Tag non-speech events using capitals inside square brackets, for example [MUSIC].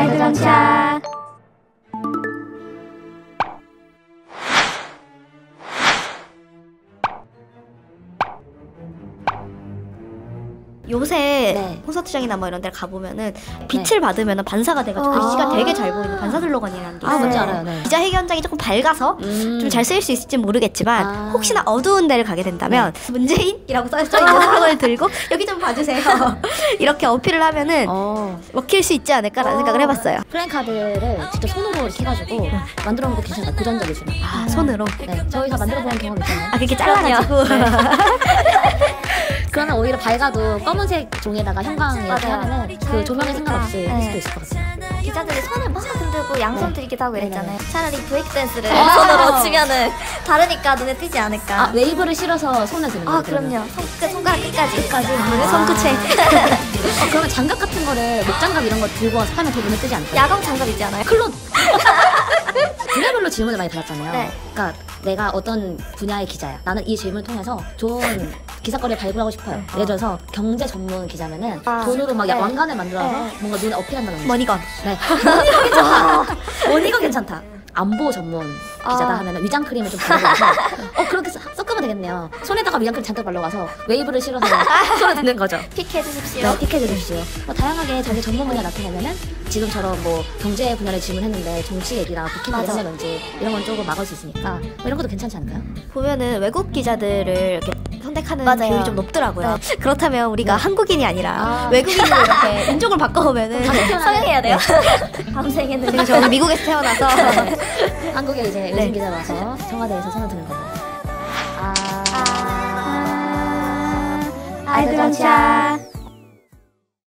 爱的龙虾。 요새 네. 콘서트장이나 뭐 이런 데 가보면은 빛을 받으면 반사가 돼가지고 아. 글씨가 되게 잘 보이는 반사 슬로건이라는 게 아, 있어요. 뭔지 알아요. 네. 기자회견 현장이 조금 밝아서 음. 좀잘 쓰일 수 있을지 모르겠지만 아. 네. 혹시나 어두운 데를 가게 된다면 문재인이라고 써져 있는 슬로건을 들고 여기 좀 봐주세요 [LAUGHS] 이렇게 어필을 하면은 어. 먹힐 수 있지 않을까라는 생각을 해봤어요 플랜카드를 직접 손으로 이렇게 해가지고 만들어 보는 거 괜찮아요. 도전적이시네. 아 손으로 네, 저희 다 만들어 본 경험 있잖아요. 아 그렇게 잘라가지고 [LAUGHS] 그러면 오히려 밝아도 검은색 종이에다가 형광 이렇게 맞아요. 하면은 그 조명에 상관없이 네. 할 수도 있을 것 같아요. 기자들이 손을 막 흔들고 양손 네. 들기도 하고 이랬잖아요 네네. 차라리 브레이크 댄스를 아. 손으로 치면은 다르니까 눈에 띄지 않을까 아, 웨이브를 실어서 손에 드는 거예요. 아 그럼요 손, 끝, 손가락 끝까지 끝까지 아. 손끝에 [LAUGHS] 어, 그러면 장갑 같은 거를 목장갑 이런 거 들고 와서 하면 더 눈에 뜨지 않을까요? 야광 장갑 있지 않아요? 클론! 분야별로 [LAUGHS] 질문을 많이 받았잖아요. 네. 그러니까 내가 어떤 분야의 기자야. 나는 이 질문을 통해서 좋은 기사거리를 발굴하고 싶어요. 예를 들어서 경제 전문 기자면은 아. 돈으로 막 네. 왕관을 만들어서 네. 뭔가 눈에 어필한다는 거죠. 머니건 네. 원이가 괜찮다. 원이가 괜찮다. 안보 전문 기자다 아. 하면은 위장 크림을 좀 바르고 어 그렇게 섞- 섞으면 되겠네요. 손에다가 위장 크림 잔뜩 발라가서 웨이브를 실어서 손에 드는 거죠. 픽해 주십시오 네, 픽해 주십시오. 뭐 다양하게 자기 전문 분야 나타내면은 지금처럼 뭐 경제 분야를 질문했는데 정치 얘기랑 북핵 맞아. 얘기라든지 이런 건 조금 막을 수 있으니까 뭐 이런 것도 괜찮지 않을까요? 보면은 외국 기자들을 이렇게 선택하는 맞아요. 비율이 좀 높더라고요. 그렇다면 우리가 네. 한국인이 아니라 아. 외국인으로 이렇게 [LAUGHS] 인종을 바꿔오면은 성형해야 돼요. [LAUGHS] 다음 생에는 저 미국에서 태어나서 [LAUGHS] 한국에 이제 네. 외신 기자 와서 청와대에서 손을 드는 거고. 아. 아이들 정차.